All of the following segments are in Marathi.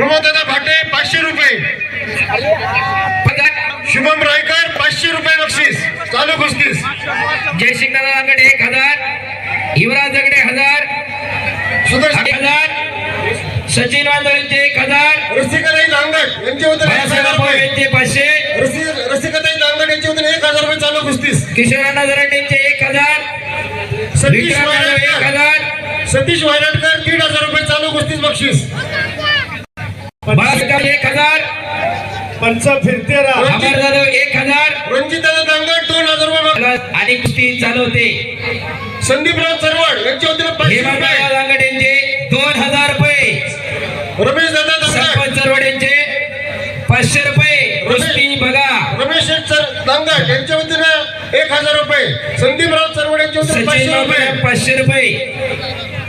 रुपये प्रमोद दादा भाटे पाचशे रुपये. शुभम रायकर पाचशे रुपये बक्षीस. चालू पस्तीस जयसिंग दादा दांगडे एक हजार युवराज दगडे हजार सुदर्शन. हजार सचिन वांदळेंचे एक हजार रसिकाताई रुपये. यांचे पाचशे रसि- रसिकाताई दांगड यांच्या वतीने एक हजार रुपये. चालू कुस्तीस. किशोरांना दरांडेंचे एक हजार सतीश एक हजार. सतीश वायरटकर दीड हजार रुपये. चालू कुस्तीस बक्षीस. बाळासाहेब एक हजार. पंच फिरते अमर जाधव एक हजार. रणजित दादा दांगड दोन हजार रुपये. आणि कुस्ती चालवते संदीपराव चरवड यांच्या वतीने पाचशे हेमंतराव दांगड यांचे दोन हजार रुपये. रमेश दादा दांगड. सरपंच चरवड यांचे पाचशे रुपये. कुस्ती बघा. रमेश शेठ सर दांगड यांच्या वतीने एक हजार रुपये. संदीपराव चरवड यांच्या वतीने सचिन पाचशे रुपये. बाबू पाचशे रुपये.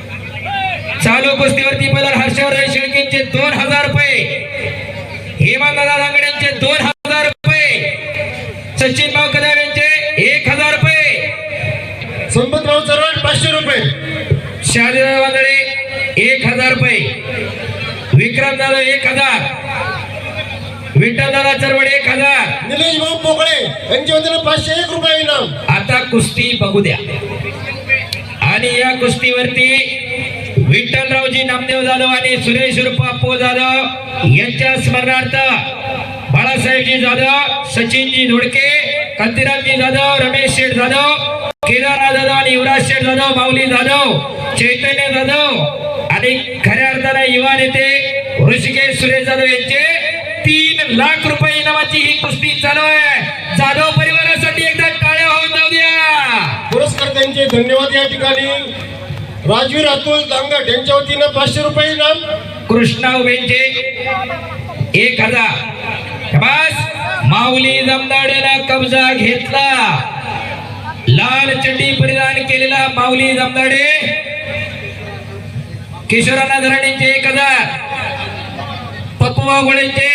चालू कुस्तीवरती बदल हर्षवर्धन शेळकेंचे दोन हजार रुपये. हेमंतदादा दांगड यांचे दोन हजार रुपये. सचिन भाऊ कदम यांचे एक हजार रुपये. संपतराव चरवड पाचशे रुपये. शहाजीराव वांदळे एक हजार रुपये. विक्रम दादा एक हजार. विठ्ठल दादा चरवड एक हजार. निलेश भाऊ पोकळे यांच्या वतीने पाचशे एक रुपये इनाम. आता कुस्ती बघू द्या. आणि या कुस्तीवरती विठ्ठलरावजी नामदेव जाधव आणि सुरेश उर्फ जाधव यांच्या स्मरणार्थ बाळासाहेबजी जाधव सचिनजी धोडके कांतीरामजी जाधव रमेश शेठ जाधव केदारनाथ जाधव आणि युवराज शेठ जाधव माऊली जाधव चैतन्य जाधव आणि खऱ्या अर्थाने युवा नेते ऋषिकेश सुरेश जाधव यांचे तीन लाख रुपये इनामाची ही कुस्ती चालू आहे. जाधव परिवारासाठी एकदा टाळ्या होऊन जाऊ द्या. पुरस्कर्त्यांचे धन्यवाद या ठिकाणी. राजवीर अतुल दांगट यांच्या वतीनं पाचशे रुपये इनाम. कृष्णा उभेंचे एक हजार. बस माऊली जमदाडेला कब्जा घेतला. लाल चड्डी परिधान केलेला माऊली जमदाडे. किशोरांना धरणींचे एक हजार. पप्पू गोळेंचे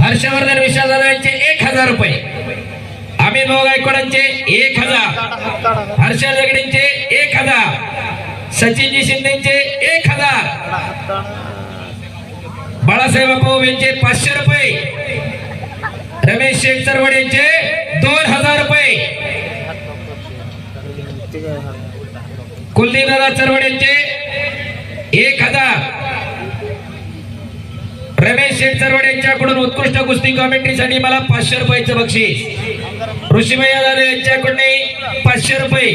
हर्षवर्धन विशाल यांचे एक हजार रुपये. अमित गायकवाडांचे एक हजार. हर्षल दगडेंचे एक हजार. सचिनजी शिंदेचे एक हजार. बाळासाहेब अप्पा यांचे पाचशे रुपये. रमेश शेठ चरवड यांचे दोन हजार रुपये. कुलदीप दादा चरवड यांचे एक हजार. रमेश शेठ चरवड यांच्याकडून उत्कृष्ट कुस्ती कॉमेंट्रीसाठी मला पाचशे रुपयाचं बक्षीस. ऋषीमय्या दादा यांच्याकडून पाचशे रुपये.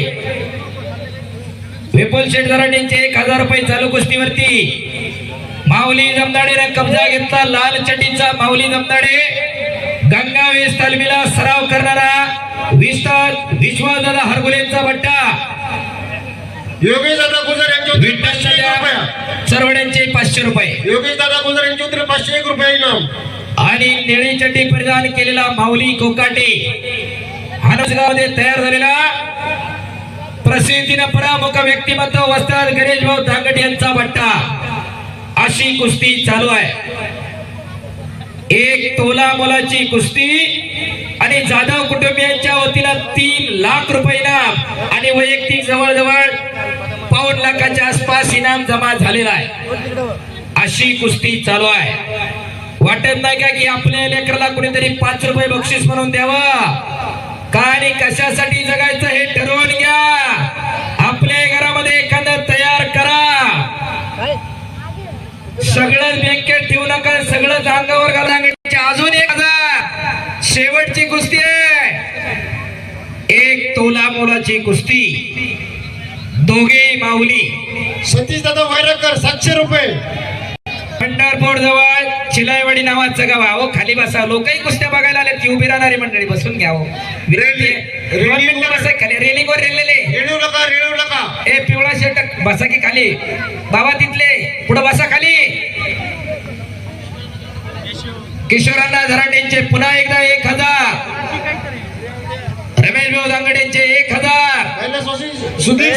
विपुल यांचे एक हजार रुपये चालू कुस्तीवरती. माऊली जमदाडेने कब्जा घेतला. लाल चटीचा माऊली जमदाडे. गंगावेश तालमीला सराव करणारा विश्वासदादा हरगुलेंचा भट्टा योगेश दादा गुजर दादा चरवड्यांचे पाचशे रुपये. योगेश दादा गुजर यांच्या वतीने पाचशे एक रुपये इनाम. आणि निळी चड्डी परिधान केलेला माऊली कोकाटे. हानसगावमध्ये तयार झालेला प्रसिद्धीनं प्रमुख व्यक्तिमत्व वस्त्रात गणेश भाऊ धांगट यांचा बट्टा. अशी कुस्ती चालू आहे. एक तोला मोलाची कुस्ती आणि जाधव कुटुंबियांच्या वतीला तीन लाख रुपये इनाम आणि वैयक्तिक जवळजवळ पाऊन लाखाच्या आसपास इनाम जमा झालेला आहे. अशी कुस्ती चालू आहे. वाटत नाही का की आपल्या लेकराला कुणीतरी पाच रुपये बक्षीस म्हणून द्यावं? का आणि कशासाठी जगायचं हे ठरवून घ्या. आपल्या घरामध्ये एखादं तयार करा. सगळं बँकेत ठेवू नका सगळंच अंगावर घाला. अजून एक हजार. शेवटची कुस्ती आहे. एक तोला मोलाची कुस्ती. दोघे माऊली. सतीश दादा वैराकर सातशे रुपये. पंढरपूर जवळ चिलाईवाडी नावाचं गाव आहे. अहो खाली बसा. लोकही कुस्त्या बघायला आले ती उभी राहणारी मंडळी बसून घ्यावं रेलिंग- बसा खाली. रेलिंगवर रेलेले रेणू नका रेणू नका. ए पिवळा शर्ट बसा की खाली. बाबा तिथले. पुढे बसा खाली. किशोरांना झराटेंचे पुन्हा एकदा एक हजार. रमेश भाऊ दांगडेंचे एक हजार. सुधीर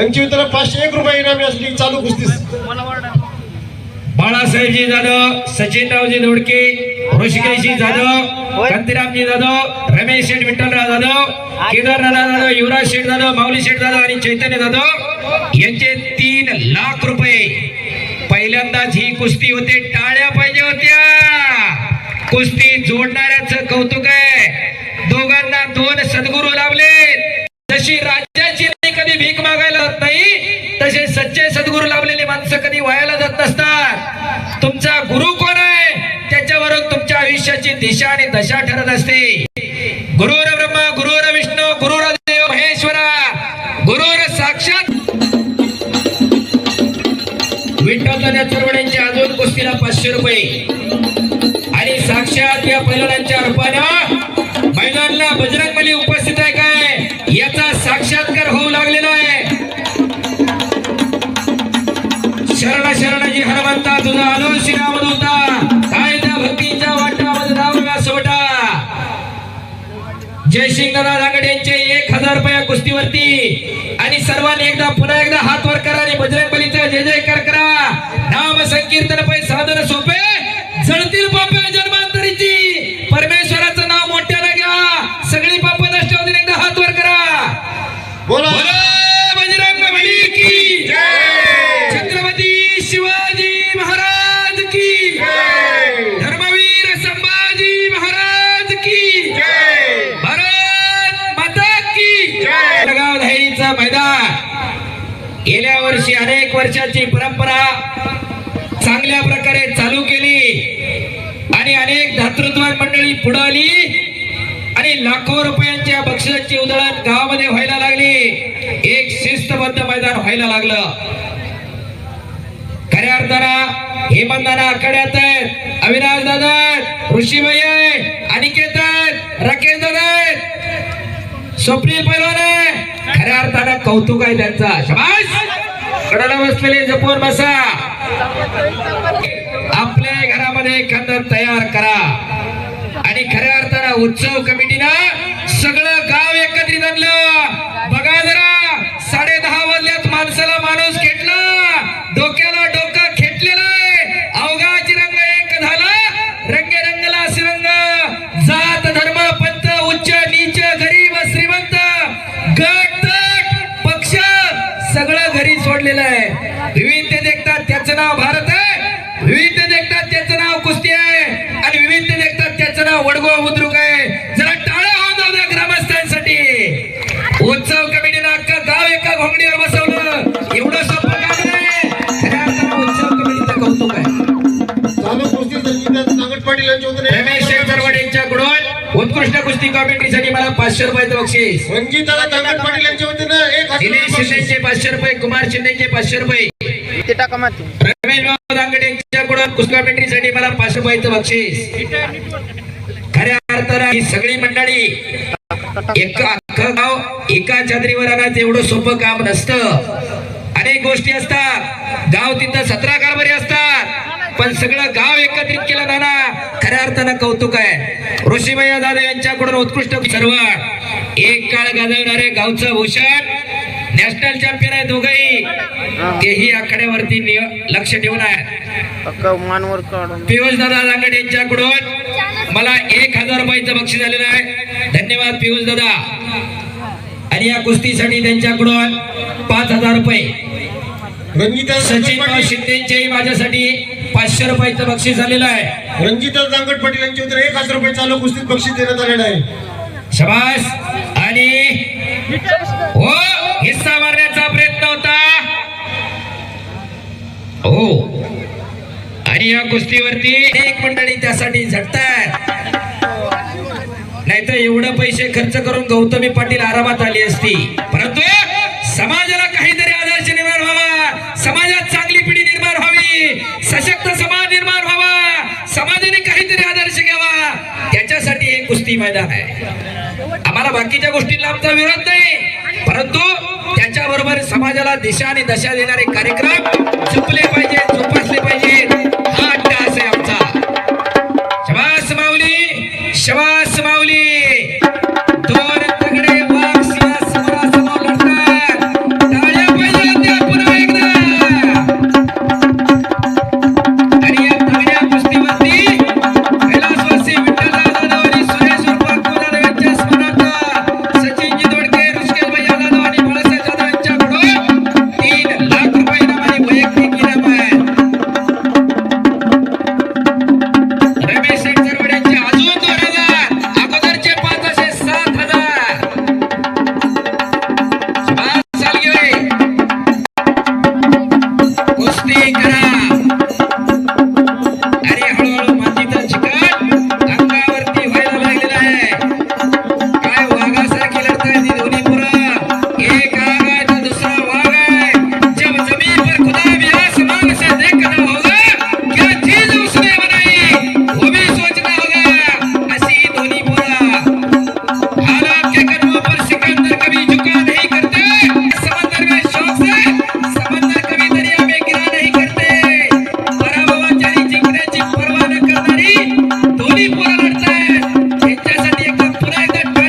यांची वितरण पाचशे एक रुपये इनामी असली चालू कुस्तीस. बाळासाहेबजी जाधव सचिनरावजी दोडके ऋषिकेशजी जाधव कांतीरामजी जाधव रमेश शेठ विठ्ठलराव जाधव केदारनाथ जाधव युवराज शेठ जाधव माऊली शेठ जाधव आणि चैतन्य जाधव यांचे तीन लाख रुपये. पहिल्यांदाच ही कुस्ती होते टाळ्या पाहिजे होत्या. कुस्ती जोडणाऱ्याच कौतुक आहे. दोघांना दोन सद्गुरू लाभले जशी राज्याची कधी भीक मागा दशा ठरत असते. गुरुर ब्रह्मा गुरुर विष्णू गुरुर देव महेश्वरा गुरुर साक्षात. विठ्ठल चरवड्यांच्या अजून कुस्तीला पाचशे रुपये. आणि साक्षात या पैलवानांच्या रूपानं मैदानला बजरंगबली उपस्थित आहे काय? याचा साक्षात्कार होऊ लागलेला आहे. शरण शरणजी हनुमंता तुझा आलो जयसिंग दादा रांगडे यांचे एक हजार रुपया कुस्तीवरती. आणि सर्वांनी एकदा पुन्हा एकदा हात वर करा आणि बजरंग बलीचा जय जयकार करा नाम संकीर्तन पै साधन सोपे जळतील पापे जन्मांतरीची परमेश्वराचं नाव मोठ्यानं घ्या. सगळी पाप नष्ट होतील एकदा हात वर करा. बोला. बोला बजरंग बली की छत्रपती शिवाजी महाराज की वर्षी अनेक वर्षाची परंपरा चांगल्या प्रकारे चालू केली. आणि अनेक दातृत्वान मंडळी पुढे आली. आणि लाखो रुपयांच्या बक्षिसाची उधळण गावामध्ये व्हायला लागली. एक शिस्तबद्ध मैदान व्हायला लागलं. खऱ्या अर्थानं हे बंधना आखाड्यात आहेत. अविनाश दादा आहेत, ऋषीबाई आहे अनिकेत आहेत राकेश दादा आहेत. स्वप्नील पैलवान आहे खऱ्या अर्थानं कौतुक आहे त्यांचा. शबा कडाला बसलेले जपून बसा. आपल्या घरामध्ये एखादं तयार करा. आणि खऱ्या अर्थानं उत्सव कमिटीनं सगळं गाव एकत्रित आणलं. बघा जरा साडे दहा वाजल्यात माणसाला माणूस उत्सव कमिटीनं अख्खं गाव एका घोंगडीवर बसवलं. एवढं सोपं काम नाही खऱ्या अर्थानं उत्सव कमिटीचं कौतुक आहे. रमेश शेखरवाड यांच्याकडून उत्कृष्ट कुस्ती कॉमेंट्रीसाठी मला पाचशे रुपयाचं बक्षीस. रणजितदादा नागट पाटील यांच्या वतीने एक दिनेश. शिंदेचे पाचशे रुपये कुमार शिंदेचे पाचशे रुपये. ते टाका माती. रमेश बाबा दांगडे यांच्याकडून कुस्ती कॉमेंट्रीसाठी मला पाचशे रुपयाचं बक्षीस. खऱ्या अर्थानं ही सगळी मंडळी गाव एका चादरीवर आणायचं एवढं सोपं काम नसतं. अनेक गोष्टी असतात. गाव तिथं सतरा कारभारी असतात. पण सगळं गाव एकत्रित केलं नाना खऱ्या अर्थानं कौतुक आहे. ऋषीमया दादा यांच्याकडून उत्कृष्ट सर्व. एक काळ गाजवणारे गावचं भूषण नॅशनल चॅम्पियन आहे दोघही. तेही आकड्यावरती लक्ष ठेवून आहे. पियुष दादा दांगडे यांच्याकडून मला एक हजार रुपयाचं बक्षीस झालेलं आहे. धन्यवाद पियुष दादा. आणि या कुस्तीसाठी त्यांच्याकडून पाच हजार रुपये. सचिन शिंदेचेही माझ्यासाठी पाचशे रुपयाचं बक्षीस झालेलं आहे. रणजितदादा नागट पाटील यांच्या वतीने एक हजार रुपये चालू कुस्तीत बक्षीस देण्यात आलेलं आहे. शबास. आणि हो हिस्सा मारण्याचा प्रयत्न होता. हो. आणि या कुस्तीवरती एक मंडळी त्यासाठी झटतात नाहीतर एवढं पैसे खर्च करून गौतमी पाटील आरामात आली असती. परंतु समाजाला काहीतरी आदर्श निर्माण व्हावा. समाजात चांगली पिढी निर्माण व्हावी. सशक्त समाज निर्माण व्हावा. समाजाने काहीतरी आदर्श घ्यावा. त्याच्यासाठी हे कुस्ती मैदान आहे. आम्हाला बाकीच्या गोष्टींना आमचा विरोध नाही. परंतु त्याच्याबरोबर समाजाला दिशा आणि दशा देणारे कार्यक्रम चुकले पाहिजे.